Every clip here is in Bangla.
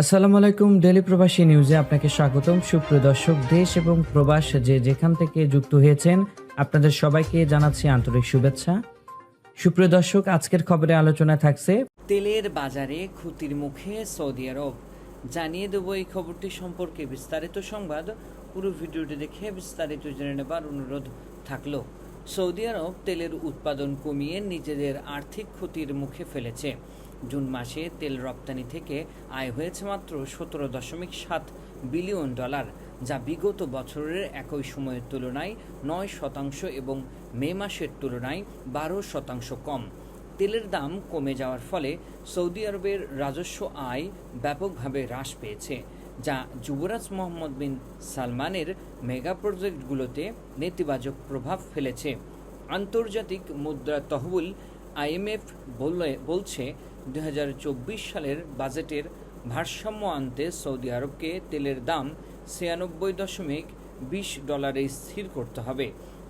আসসালামু আলাইকুম ডেলি প্রবাসী নিউজে আপনাকে স্বাগতম। সুপ্রিয় দর্শক, দেশ এবং প্রবাস যে যেখান থেকে যুক্ত হয়েছেন, আপনাদের সবাইকে জানাচ্ছি আন্তরিক শুভেচ্ছা। সুপ্রিয় দর্শক, আজকের খবরে আলোচনা থাকছে তেলের বাজারে ক্ষতির মুখে সৌদি আরব। জানিয়ে দেবো এই খবরটি সম্পর্কে বিস্তারিত সংবাদ। পুরো ভিডিওটি দেখে বিস্তারিত জেনে নেবার অনুরোধ থাকল। সৌদি আরব তেলের উৎপাদন কমিয়ে নিজেদের আর্থিক ক্ষতির মুখে ফেলেছে। জুন মাসে তেল রপ্তানি থেকে আয় হয়েছে মাত্র সতেরো দশমিক সাত বিলিয়ন ডলার, যা বিগত বছরের একই সময়ের তুলনায় নয় শতাংশ এবং মে মাসের তুলনায় বারো শতাংশ কম। তেলের দাম কমে যাওয়ার ফলে সৌদি আরবের রাজস্ব আয় ব্যাপকভাবে হ্রাস পেয়েছে, যা যুবরাজ মোহাম্মদ বিন সালমানের মেগা প্রজেক্টগুলোতে নেতিবাচক প্রভাব ফেলেছে। আন্তর্জাতিক মুদ্রা তহবিল আইএমএফ বলছে দু হাজার চব্বিশ সালের বাজেটের ভারসাম্য আনতে সৌদি আরবকে তেলের দাম ছিয়ানব্বই দশমিক বিশ ডলারে স্থির করতে হবে।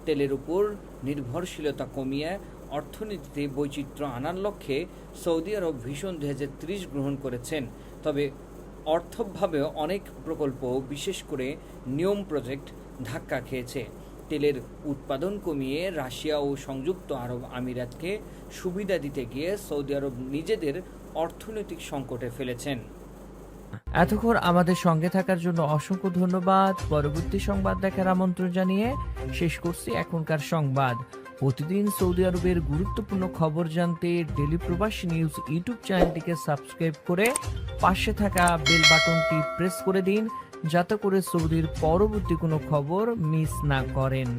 তেলের উপর নির্ভরশীলতা কমিয়ে অর্থনীতিতে বৈচিত্র্য আনার লক্ষ্যে সৌদি আরব ভীষণ দু হাজার ত্রিশ গ্রহণ করেছেন। তবে অর্থভাবে অনেক প্রকল্প বিশেষ করে নিয়ম প্রজেক্ট ধাক্কা খেয়েছে। তেলের উৎপাদন কমিয়ে রাশিয়া ও সংযুক্ত আরব আমিরাতকে সুবিধা দিতে গিয়ে সৌদি আরব নিজেদের অর্থনৈতিক সংকটে ফেলেছেন। এতক্ষণ আমাদের সঙ্গে থাকার জন্য অসংখ্য ধন্যবাদ। পরবর্তী সংবাদ দেখার আমন্ত্রণ জানিয়ে শেষ করছি এখনকার সংবাদ। প্রতিদিন সৌদি আরবের গুরুত্বপূর্ণ খবর জানতে ডেলি প্রবাসী নিউজ ইউটিউব চ্যানেলটিকে সাবস্ক্রাইব করে পাশে থাকা বেল বাটনটি প্রেস করে দিন। যাতে করে সৌদির পরবর্তী কোনো খবর মিস না করেন।